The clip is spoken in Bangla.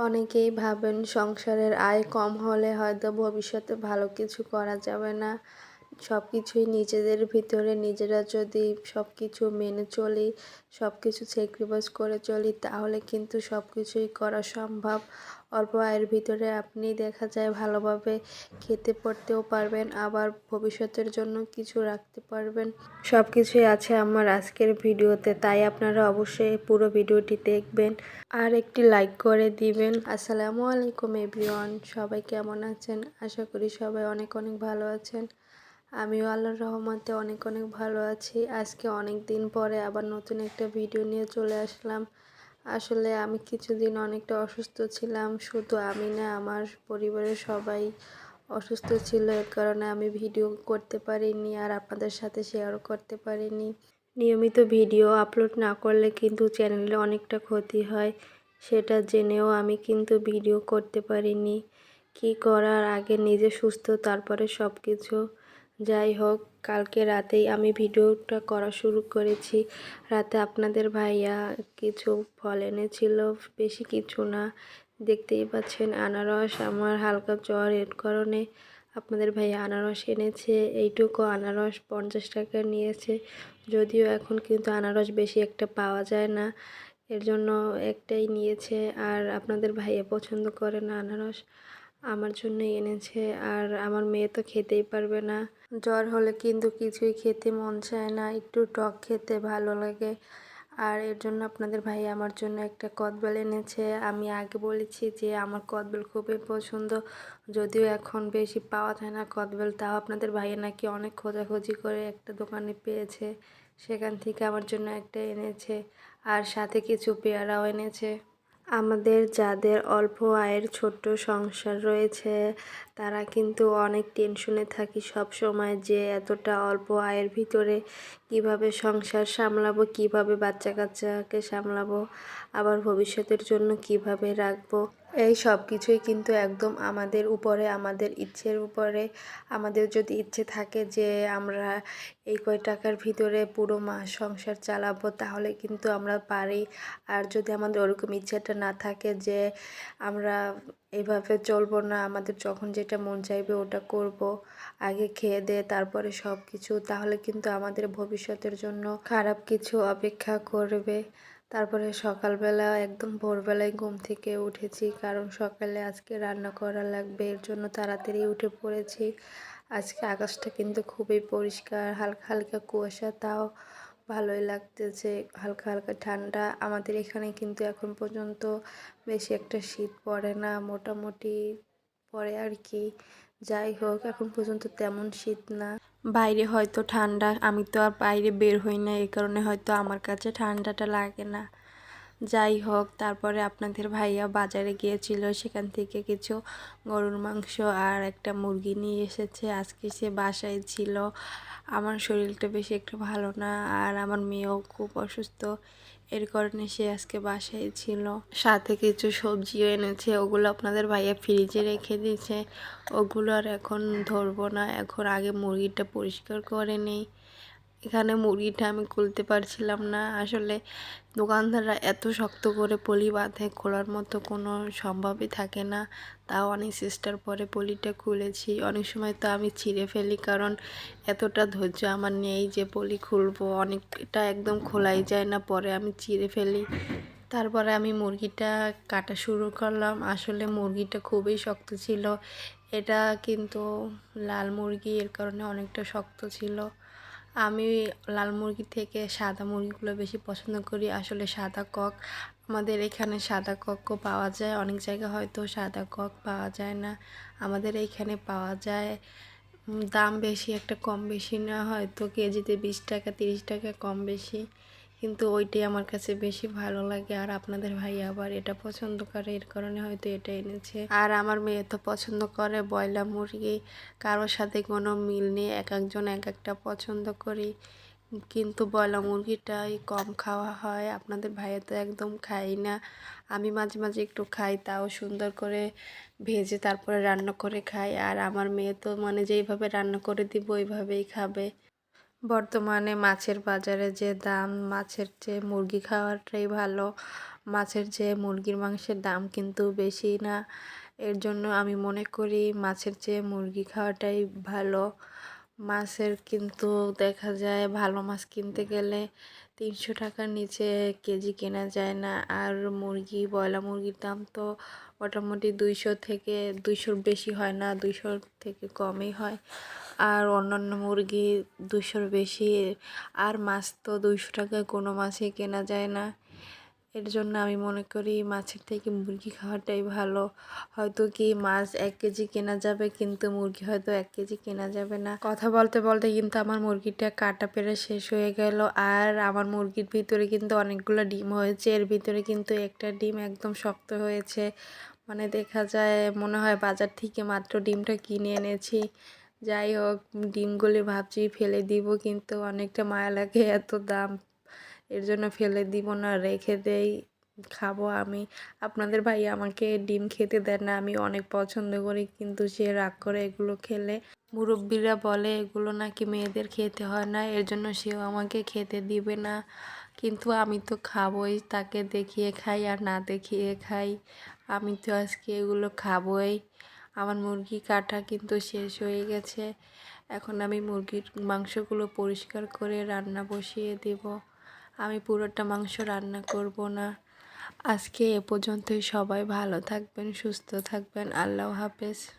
অনেকেই ভাবেন সংসারের আয় কম হলে হয়তো ভবিষ্যতে ভালো কিছু করা যাবে না। সব কিছুই নিজেদের ভিতরে, নিজেরা যদি সব কিছু মেনে চলি সব কিছু স্যাক্রিফাইস করে চলি, তাহলে কিন্তু সব কিছুই করা সম্ভব। অল্প আয়ের ভিতরে আপনি দেখা যায় ভালোভাবে খেতে পড়তেও পারবেন, আবার ভবিষ্যতের জন্য কিছু রাখতে পারবেন। সব কিছুই আছে আমার আজকের ভিডিওতে, তাই আপনারা অবশ্যই পুরো ভিডিওটি দেখবেন আর একটি লাইক করে দিবেন। আসসালামু আলাইকুম এভরিওয়ান, সবাই কেমন আছেন? আশা করি সবাই অনেক অনেক ভালো আছেন। আমিও আল্লাহর রহমতে অনেক অনেক ভালো আছি। আজকে অনেক দিন পরে আবার নতুন একটা ভিডিও নিয়ে চলে আসলাম। আসলে আমি কিছুদিন অনেকটা অসুস্থ ছিলাম। শুধু আমি না, আমার পরিবারের সবাই অসুস্থ ছিল। এর কারণে আমি ভিডিও করতে পারিনি আর আপনাদের সাথে শেয়ারও করতে পারিনি। নিয়মিত ভিডিও আপলোড না করলে কিন্তু চ্যানেলে অনেকটা ক্ষতি হয়। সেটা জেনেও আমি কিন্তু ভিডিও করতে পারিনি। কি করার? আগে নিজে সুস্থ, তারপরে সব কিছু যাই হোক, কালকে রাতেই আমি ভিডিওটা করা শুরু করেছি। রাতে আপনাদের ভাইয়া কিছু ফল এনেছিল, বেশি কিছু না। দেখতেই পাচ্ছেন আনারস, আমার হালকা জ্বর এর কারণে আপনাদের ভাইয়া আনারস এনেছে। এইটুকু আনারস পঞ্চাশ টাকা নিয়েছে। যদিও এখন কিন্তু আনারস বেশি একটা পাওয়া যায় না। এর জন্য একটাই নিয়েছে। আর আপনাদের ভাইয়া পছন্দ করে না আনারস, আমার জন্য এনেছে। আর আমার মেয়ে তো খেতেই পারবে না। জ্বর হলে কিন্তু কিছুই খেতে মন চায় না, একটু টক খেতে ভালো লাগে। আর এর জন্য আপনাদের ভাই আমার জন্য একটা কদবেল এনেছে। আমি আগে বলেছি যে আমার কদবেল খুবই পছন্দ, যদিও এখন বেশি পাওয়া যায় না কদবেল, তাও আপনাদের ভাইয়া নাকি অনেক খোঁজাখুঁজি করে একটা দোকানে পেয়েছে, সেখান থেকে আমার জন্য একটা এনেছে। আর সাথে কিছু পেয়ারাও এনেছে। আমাদের যাদের অল্প আয়ের ছোট্ট সংসার রয়েছে, তারা কিন্তু অনেক টেনশনে থাকি সব সময় যে এতটা অল্প আয়ের ভিতরে কীভাবে সংসার সামলাবো, কীভাবে বাচ্চা কাচ্চাকে সামলাবো, আবার ভবিষ্যতের জন্য কীভাবে রাখব। এই সব কিছুই কিন্তু একদম আমাদের উপরে, আমাদের ইচ্ছের উপরে। আমাদের যদি ইচ্ছে থাকে যে আমরা এই কয় টাকার ভিতরে পুরো মাস সংসার চালাবো, তাহলে কিন্তু আমরা পারি। আর যদি আমাদের ওরকম ইচ্ছাটা না থাকে যে আমরা এভাবে চলবো না, আমাদের যখন যেটা মন চাইবে ওটা করব, আগে খেয়ে দে, তারপরে সব কিছু তাহলে কিন্তু আমাদের ভবিষ্যতের জন্য খারাপ কিছু অপেক্ষা করবে। তারপরে সকালবেলা একদম ভোরবেলায় ঘুম থেকে উঠেছি, কারণ সকালে আজকে রান্না করা লাগবে, এর জন্য তাড়াতাড়ি উঠে পড়েছি। আজকে আকাশটা কিন্তু খুবই পরিষ্কার, হালকা হালকা কুয়াশা, তাও ভালোই লাগতেছে। হালকা হালকা ঠান্ডা, আমাদের এখানে কিন্তু এখন পর্যন্ত বেশি একটা শীত পড়ে না, মোটামুটি পড়ে আর কি। যাই হোক, এখন পর্যন্ত তেমন শীত না। বাইরে হয়তো ঠান্ডা, আমি তো আর বাইরে বের হই না, এই কারণে হয়তো আমার কাছে ঠান্ডাটা লাগে না। যাই হোক, তারপরে আপনাদের ভাইয়া বাজারে গিয়েছিল, সেখান থেকে কিছু গরুর মাংস আর একটা মুরগি নিয়ে এসেছে। আজকে সে বাসায় ছিল। আমার শরীরটা বেশি একটু ভালো না আর আমার মেয়েও খুব অসুস্থ। এর কারণে সে আজকে বাসায় ছিল। সাথে কিছু সবজিও এনেছে, ওগুলো আপনাদের ভাইয়া ফ্রিজে রেখে দিয়েছে। ওগুলো আর এখন ধরবো না। এখন আগে মুরগিটা পরিষ্কার করে নেই। এখানে মুরগিটা আমি খুলতে পারছিলাম না। আসলে দোকানদাররা এত শক্ত করে পলি বাঁধে, খোলার মতো কোনো সম্ভবই থাকে না। তাও অনেক চেষ্টার পরে পলিটা খুলেছি। অনেক সময় তো আমি ছিঁড়ে ফেলি কারণ এতটা ধৈর্য আমার নেই যে পলি খুলবো। অনেকটা একদম খোলাই যায় না, পরে আমি চিড়ে ফেলি। তারপরে আমি মুরগিটা কাটা শুরু করলাম। আসলে মুরগিটা খুবই শক্ত ছিল। এটা কিন্তু লাল মুরগি, এর কারণে অনেকটা শক্ত ছিল। আমি লাল মুরগি থেকে সাদা মুরগিগুলো বেশি পছন্দ করি। আসলে সাদা কক, আমাদের এখানে সাদা ককও পাওয়া যায়। অনেক জায়গায় হয়তো সাদা কক পাওয়া যায় না। আমাদের এইখানে পাওয়া যায়। দাম বেশি, একটা কম বেশি না, হয়তো কেজিতে বিশ টাকা, তিরিশ টাকা কম বেশি। কিন্তু ওইটাই আমার কাছে বেশি ভালো লাগে। আর আপনাদের ভাই আবার এটা পছন্দ করে, এর কারণে হয়তো এটা এনেছে। আর আমার মেয়ে তো পছন্দ করে বয়লা মুরগি। কারোর সাথে কোনো মিল নেই, এক একজন এক একটা পছন্দ করি। কিন্তু বয়লা মুরগিটাই কম খাওয়া হয়। আপনাদের ভাইয়া তো একদম খাই না। আমি মাঝে মাঝে একটু খাই, তাও সুন্দর করে ভেজে তারপরে রান্না করে খাই। আর আমার মেয়ে তো মানে যেইভাবে রান্না করে দিব, ওইভাবেই খাবে। বর্তমানে মাছের বাজারে যে দাম, মাছের চেয়ে মুরগি খাওয়াটাই ভালো, মাছের চেয়ে মুরগির মাংসের দাম কিন্তু বেশি না। এর জন্য আমি মনে করি মাছের চেয়ে মুরগি খাওয়াটাই ভালো। মাছের কিন্তু দেখা যায় ভালো মাছ কিনতে গেলে তিনশো টাকার নিচে কেজি কেনা যায় না। আর মুরগি, ব্রয়লার মুরগির দাম তো মোটামুটি দুইশো থেকে, দুইশোর বেশি হয় না, দুইশোর থেকে কমই হয়। আর অন্যান্য মুরগি দুশোর বেশি, আর মাছ তো দুইশো টাকায় কোনো মাছই কেনা যায় না। এর জন্য আমি মনে করি মাছের থেকে মুরগি খাওয়াটাই ভালো। হয়তো কি মাছ এক কেজি কেনা যাবে, কিন্তু মুরগি হয়তো এক কেজি কেনা যাবে না। কথা বলতে বলতে কিন্তু আমার মুরগিটা কাটা পেরে শেষ হয়ে গেল, আর আমার মুরগির ভিতরে কিন্তু অনেকগুলো ডিম হয়েছে। এর ভিতরে কিন্তু একটা ডিম একদম শক্ত হয়েছে। মানে দেখা যায়, মনে হয় বাজার থেকে মাত্র ডিমটা কিনে এনেছি। যাই হোক, ডিমগুলি ভাবছি ফেলে দিব, কিন্তু অনেকটা মায়া লাগে এত দাম। এর জন্য ফেলে দিব না, রেখে দেই, খাব আমি। আপনাদের ভাই আমাকে ডিম খেতে দেন না, আমি অনেক পছন্দ করি, কিন্তু সে রাগ করে এগুলো খেলে। মুরব্বীরা বলে, এগুলো নাকি মেয়েদের খেতে হয় না, এর জন্য সেও আমাকে খেতে দিবে না। কিন্তু আমি তো খাবোই, তাকে দেখিয়ে খাই আর না দেখিয়ে খাই। আমি তো আজকে এগুলো খাবোই। আমার মুরগি কাটা কিন্তু শেষ হয়ে গেছে। এখন আমি মুরগির মাংসগুলো পরিষ্কার করে রান্না বসিয়ে দেব। আমি পুরোটা মাংস রান্না করব না। আজকে এ পর্যন্তই। সবাই ভালো থাকবেন, সুস্থ থাকবেন। আল্লাহ হাফেজ।